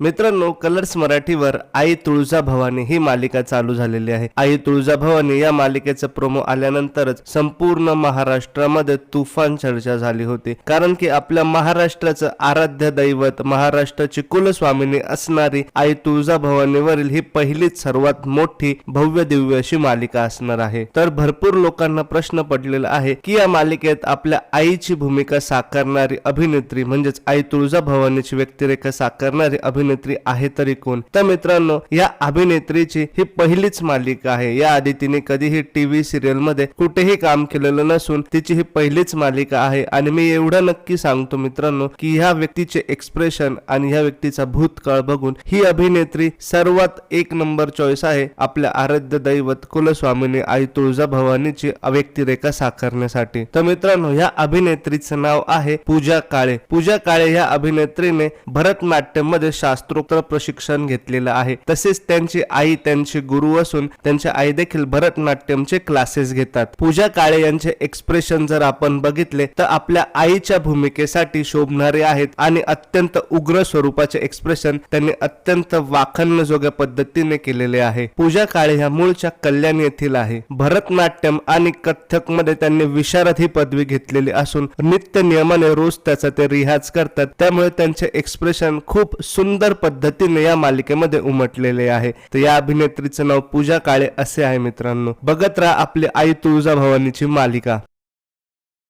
मित्रांनो कलर्स मराठीवर आई तुळजा भवानी ही मालिका चालू झालेली आहे. आई तुळजा भवानी या मालिकेचं प्रोमो आल्यानंतरच संपूर्ण महाराष्ट्रामध्ये तुफान चर्चा झाली होती. कारण की आपल्या महाराष्ट्राचं आराध्य दैवत महाराष्ट्राची कुलस्वामिनी असणारी आई तुळजा भवानीवरील ही पहिलीच सर्वात मोठी भव्य दिव्य अशी मालिका असणार आहे. तर भरपूर लोकांना प्रश्न पडलेला आहे की या मालिकेत आपल्या आईची भूमिका साकारणारी अभिनेत्री म्हणजेच आई तुळजा भवानीची व्यक्तिरेखा साकारणारी अभिनेत्री अभिनेत्री आहे तरी कोण? तर मित्रांनो या अभिनेत्रीची ही पहिलीच मालिका आहे. या आधी तिने कधीही टीव्ही सिरियलमध्ये कुठेही काम केलेलं नसून तिची ही पहिलीच मालिका आहे. आणि मी एवढं नक्की सांगतो मित्रांनो की ह्या व्यक्तीचे एक्सप्रेशन आणि ह्या व्यक्तीचा भूतकाळ बघून ही अभिनेत्री सर्वात एक नंबर चॉईस आहे. आपल्या आराध्य दैवत कुलस्वामिनी आई तुळजा भवानीची व्यक्तिरेखा साकारण्यासाठी. तर मित्रांनो या अभिनेत्रीचं नाव आहे पूजा काळे. पूजा काळे या अभिनेत्रीने भरतनाट्यममध्ये शास्त्रोक्त प्रशिक्षण घेतलेलं आहे. तसेच त्यांची आई त्यांचे गुरु असून त्यांच्या आई देखील भरतनाट्यमचे क्लासेस घेतात. पूजा काळे यांचे एक्सप्रेशन जर आपण बघितले तर आपल्या आईच्या भूमिकेसाठी शोभणारे आहेत आणि अत्यंत उग्र स्वरूपाचे एक्सप्रेशन त्यांनी अत्यंत वाखण्यजोग्या पद्धतीने केलेले आहे. पूजा काळे ह्या मूळच्या कल्याण येथील आहे. भरतनाट्यम आणि कथ्थकमध्ये त्यांनी विशारद ही पदवी घेतलेली असून नित्य नियमाने रोज त्याचा ते रिहाज करतात. त्यामुळे त्यांचे एक्सप्रेशन खूप सुंदर सुंदर पद्धतीने या मालिकेमध्ये उमटलेले आहे. तर या अभिनेत्रीचं नाव पूजा काळे असे आहे मित्रांनो. बघत राहा आपली आई तुळजा भवानीची मालिका.